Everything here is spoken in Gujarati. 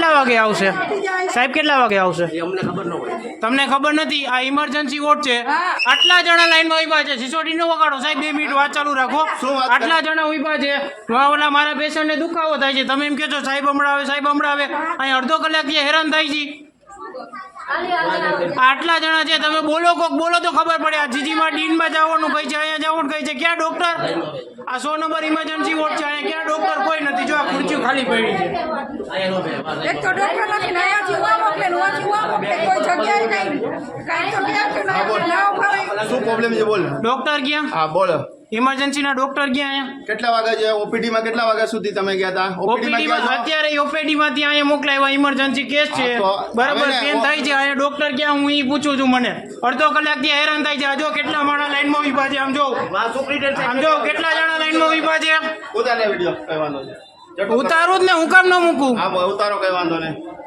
કેટલા વાગે આવશે? સાહેબ કેટલા વાગે આવશે? અમને ખબર ન હોય. તમને ખબર નથી? આ ઇમરજન્સી વોટ છે. આટલા જણા લાઈનમાં ઊભા છે. સિસોડી નો વગાડો. સાહેબ બે મિનિટ વાત ચાલુ રાખો? આટલા જણા ઊભા છે. ઓલા મારા પેશન્ટને દુખાવો થાય છે. તમે એમ કહો છો સાહેબ હમણાં આવે સાહેબ હમણાં આવે. અહીં અડધો કલાકથી હેરાન થાય છે. આટલા જણા છે. તમે બોલો કોક. બોલો તો ખબર પડે. આ જીજીમાં ડીનમાં જવાનું કઈ છે અહીંયા જવાનું કઈ છે. ક્યાં ડોક્ટર આ સો નંબર ઇમરજન્સી વોટ છે. અહીંયા ક્યાં ડોક્ટર કોઈ નથી જો આ ખુરચીઓ ખાલી પડી છે અહીંયા નો ભેગા થાય. એક તો ડોક્ટર નથી ને અહીંયાથી ઉવા મોકલે ને ઉવાથી ઉવા મોકલે કોઈ જગ્યાએ નહીં કાંઈ તો ક્યાંક ના ના ઉભા શું પ્રોબ્લેમ છે બોલ ડોક્ટર ક્યાં હા બોલો ઇમરજન્સીના ડોક્ટર ક્યાં અહીંયા કેટલા વાગ્યા છે ઓપીડી માં કેટલા વાગ્યા સુધી તમે ગયા હતા ઓપીડી માં ઓપીડી માં ગયા છો અત્યારે ઓપીડી માંથી અહીંયા મોકલાવ્યા ઇમરજન્સી કેસ છે હા, તો બરાબર હવે ને, પેન ઓ- થાય છે અહીંયા ડોક્ટર ક્યાં હું ઈ પૂછું છું મને અડધો કલાક થી હેરાન થાય છે આ જો કેટલા માણસ લાઈનમાં ઉભા છે આમ જો આ સુપ્રિન્ટેન્ડન્ટ સાહેબ આમ જો કેટલા જણા લાઈનમાં ઉભા છે ઉતારે વિડીયો કઈ વાંધો નહીં ઉતારું જ ને હું કામ ન મૂકું? હા ઉતારો કઈ વાંધો નહીં.